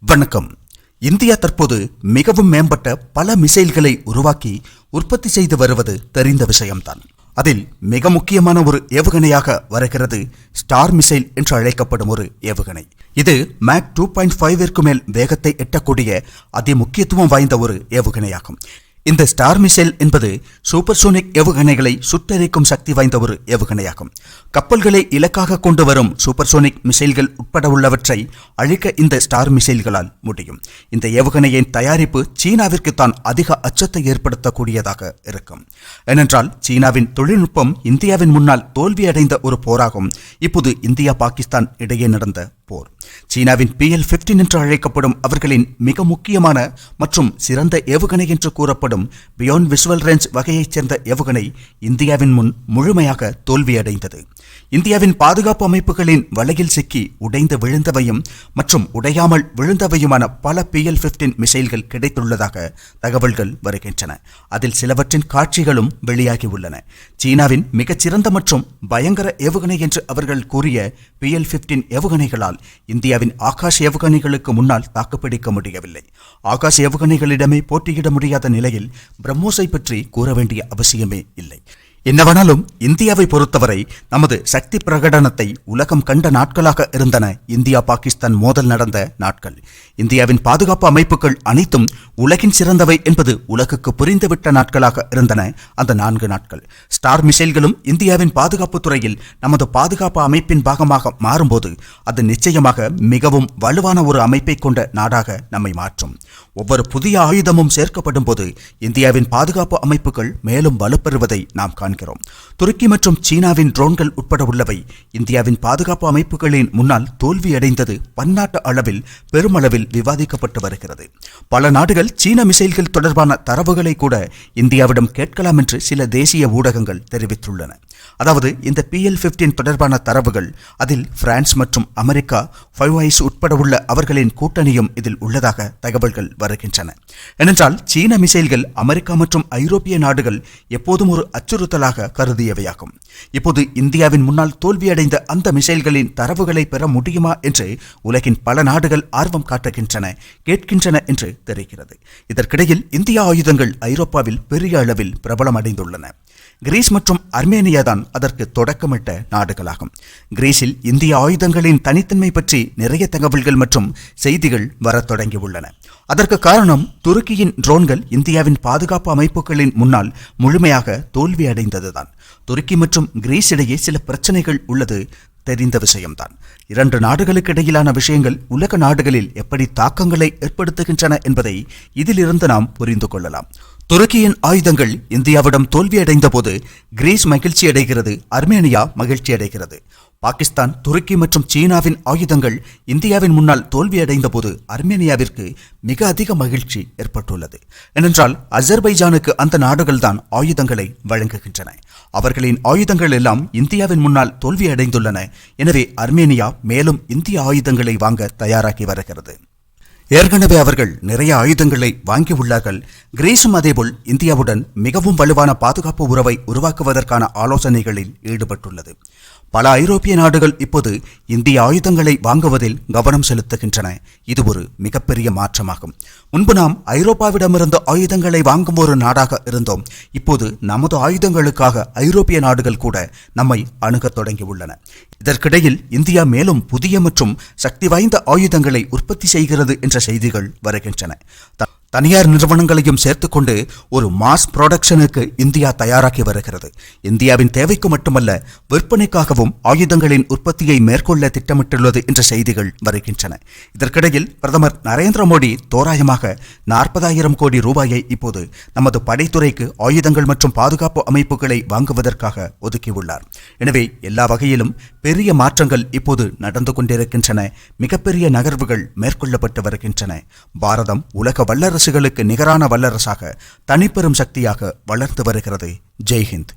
வணக்கம். இந்தியா தற்போது மிகவும் மேம்பட்ட பல மிசைல்களை உருவாக்கி உற்பத்தி செய்து வருவது தெரிந்த விஷயம்தான். அதில் மிக முக்கியமான ஒரு ஏவுகணையாக வருகிறது ஸ்டார் மிசைல் என்று அழைக்கப்படும் ஒரு ஏவுகணை. இது மேக் டூ பாயிண்ட் ஃபைவிற்கு மேல் வேகத்தை எட்டக்கூடிய அதி முக்கியத்துவம் வாய்ந்த ஒரு ஏவுகணையாகும். இந்த ஸ்டார் மிசைல் என்பது சூப்பர்சோனிக் ஏவுகணைகளை சுட்டரிக்கும் சக்தி வாய்ந்த ஒரு ஏவுகணையாகும். கப்பல்களை இலக்காக கொண்டு வரும் சூப்பர்சோனிக் மிசைல்கள் உட்பட உள்ளவற்றை அழிக்க இந்த ஸ்டார் மிசைல்களால் முடியும். இந்த ஏவுகணையின் தயாரிப்பு சீனாவிற்கு தான் அதிக அச்சத்தை ஏற்படுத்தக்கூடியதாக இருக்கும். ஏனென்றால் சீனாவின் தொழில்நுட்பம் இந்தியாவின் முன்னால் தோல்வியடைந்த ஒரு போராகும். இப்போது இந்தியா பாகிஸ்தான் இடையே நடந்த போர். சீனாவின் பிஎல் பிப்டீன் என்று அழைக்கப்படும் அவர்களின் மிக முக்கியமான மற்றும் சிறந்த ஏவுகணை என்று கூறப்படும் பியாண்ட் விஷுவல் ரேஞ்ச் வகையைச் சேர்ந்த ஏவுகணை இந்தியாவின் முன் முழுமையாக தோல்வியடைந்தது. இந்தியாவின் பாதுகாப்பு அமைப்புகளின் வலையில் சிக்கி உடைந்து விழுந்தவையும் மற்றும் உடையாமல் விழுந்தவையுமான பல பிஎல் பிப்டீன் மிசைல்கள் கிடைத்துள்ளதாக தகவல்கள் வருகின்றன. அதில் சிலவற்றின் காட்சிகளும் வெளியாகியுள்ளன. சீனாவின் மிகச்சிறந்த மற்றும் பயங்கர ஏவுகணை என்று அவர்கள் கூறிய பிஎல் பிப்டீன் ஏவுகணைகளால் இந்தியாவின் ஆகாஷ் ஏவுகணைகளுக்கு முன்னால் தாக்குப்பிடிக்க முடியவில்லை. ஆகாஷ் ஏவுகணைகளிடமே போட்டியிட முடியாத நிலையில் பிரம்மோஸை பற்றி கூற வேண்டிய அவசியமே இல்லை. என்னவெனாலும் இந்தியாவை பொறுத்தவரை நமது சக்தி பிரகடனத்தை உலகம் கண்ட நாட்களாக இருந்தன இந்தியா பாகிஸ்தான் மோதல் நடந்த நாட்கள். இந்தியாவின் பாதுகாப்பு அமைப்புகள் அனைத்தும் உலகின் சிறந்தவை என்பது உலகுக்கு புரிந்துவிட்ட நாட்களாக இருந்தன அந்த நான்கு நாட்கள். ஸ்டார் மிசைல்களும் இந்தியாவின் பாதுகாப்பு துறையில் நமது பாதுகாப்பு அமைப்பின் பாகமாக மாறும்போது அது நிச்சயமாக மிகவும் வலுவான ஒரு அமைப்பை கொண்ட நாடாக நம்மை மாற்றும். ஒவ்வொரு புதிய ஆயுதமும் சேர்க்கப்படும் போது இந்தியாவின் பாதுகாப்பு அமைப்புகள் மேலும் வலுப்பெறுவதை நாம் காண்கிறோம். துருக்கி மற்றும் சீனாவின் ட்ரோன்கள் உட்பட உள்ளவை இந்தியாவின் பாதுகாப்பு அமைப்புகளின் முன்னால் தோல்வியடைந்தது பன்னாட்டு அளவில் பெருமளவில் விவாதிக்கப்பட்டு வருகிறது. பல நாடுகள் சீன மிசைல்கள் தொடர்பான தரவுகளை கூட இந்தியாவிடம் கேட்கலாம் என்று சில தேசிய ஊடகங்கள் தெரிவித்துள்ளன. அதாவது இந்த பிஎல் பிப்டீன் தொடர்பான தரவுகள் அதில் பிரான்ஸ் மற்றும் அமெரிக்கா ஃபைவ் ஐஸ் உட்பட உள்ள அவர்களின் கூட்டணியும் இதில் உள்ளதாக தகவல்கள் வருகின்றன. ஏனென்றால் சீன மிசைல்கள் அமெரிக்கா மற்றும் ஐரோப்பிய நாடுகள் எப்போதும் ஒரு அச்சுறுத்தலாக கருதியவையாகும். இப்போது இந்தியாவின் முன்னால் தோல்வியடைந்த அந்த மிசைல்களின் தரவுகளை பெற முடியுமா என்று உலகின் பல நாடுகள் ஆர்வம் காட்டுகின்றன கேட்கின்றன என்று தெரிகிறது. இதற்கிடையில் இந்திய ஆயுதங்கள் ஐரோப்பாவில் பெரிய அளவில் பிரபலமடைந்துள்ளன. கிரீஸ் மற்றும் அர்மேனியா தான் அதற்கு தொடக்கமிட்ட நாடுகளாகும். கிரீஸில் இந்திய ஆயுதங்களின் தனித்தன்மை பற்றி நிறைய தகவல்கள் மற்றும் செய்திகள் வரத் தொடங்கியுள்ளன. அதற்கு காரணம் துருக்கியின் ட்ரோன்கள் இந்தியாவின் பாதுகாப்பு அமைப்புகளின் முன்னால் முழுமையாக தோல்வியடைந்ததுதான். துருக்கி மற்றும் கிரீஸ் இடையே சில பிரச்சனைகள் உள்ளது தெரிந்த விஷயம்தான். இரண்டு நாடுகளுக்கு இடையிலான விஷயங்கள் உலக நாடுகளில் எப்படி தாக்கங்களை ஏற்படுத்துகின்றன என்பதை இதிலிருந்து நாம் புரிந்து கொள்ளலாம். துருக்கியின் ஆயுதங்கள் இந்தியாவிடம் தோல்வியடைந்த போது கிரீஸ் மகிழ்ச்சி அடைகிறது அர்மேனியா மகிழ்ச்சி அடைகிறது. பாகிஸ்தான் துருக்கி மற்றும் சீனாவின் ஆயுதங்கள் இந்தியாவின் முன்னால் தோல்வியடைந்த போது அர்மேனியாவிற்கு மிக அதிக மகிழ்ச்சி ஏற்பட்டுள்ளது. ஏனென்றால் அஜர்பைஜானுக்கு அந்த நாடுகள்தான் ஆயுதங்களை வழங்குகின்றன. அவர்களின் ஆயுதங்கள் எல்லாம் இந்தியாவின் முன்னால் தோல்வியடைந்துள்ளன. எனவே அர்மேனியா மேலும் இந்திய ஆயுதங்களை வாங்க தயாராகி வருகிறது. ஏற்கனவே அவர்கள் நிறைய ஆயுதங்களை வாங்கியுள்ளார்கள் கிரீஸும் அதேபோல் இந்தியாவுடன் மிகவும் வலுவான பாதுகாப்பு உறவை உருவாக்குவதற்கான ஆலோசனைகளில் ஈடுபட்டுள்ளது. பல ஐரோப்பிய நாடுகள் இப்போது இந்திய ஆயுதங்களை வாங்குவதில் கவனம் செலுத்துகின்றன. இது ஒரு மிகப்பெரிய மாற்றமாகும். முன்பு நாம் ஐரோப்பாவிடமிருந்து ஆயுதங்களை வாங்கும் ஒரு நாடாக இருந்தோம். இப்போது நமது ஆயுதங்களுக்காக ஐரோப்பிய நாடுகள் கூட நம்மை அணுகத் தொடங்கியுள்ளன. இதற்கிடையில் இந்தியா மேலும் புதிய மற்றும் சக்தி வாய்ந்த ஆயுதங்களை உற்பத்தி செய்கிறது என்ற செய்திகள் வருகின்றன. தனியார் நிறுவனங்களையும் சேர்த்துக்கொண்டு ஒரு மாஸ் ப்ரொடக்ஷனுக்கு இந்தியா தயாராகி வருகிறது. இந்தியாவின் தேவைக்கு மட்டுமல்ல விற்பனைக்காகவும் ஆயுதங்களின் உற்பத்தியை மேற்கொள்ள திட்டமிட்டுள்ளது என்ற செய்திகள் வருகின்றன. இதற்கிடையில் பிரதமர் நரேந்திர மோடி தோராயமாக நாற்பதாயிரம் கோடி ரூபாயை இப்போது நமது படைத்துறைக்கு ஆயுதங்கள் மற்றும் பாதுகாப்பு அமைப்புகளை வாங்குவதற்காக ஒதுக்கியுள்ளார். எனவே எல்லா வகையிலும் பெரிய மாற்றங்கள் இப்போது நடந்து கொண்டிருக்கின்றன. மிகப்பெரிய நகர்வுகள் மேற்கொள்ளப்பட்டு வருகின்றன. பாரதம் உலக வல்லரசுகளுக்கு நிகரான வல்லரசாக தனிப்பெரும் சக்தியாக வளர்ந்து வருகிறது. ஜெய்ஹிந்த்.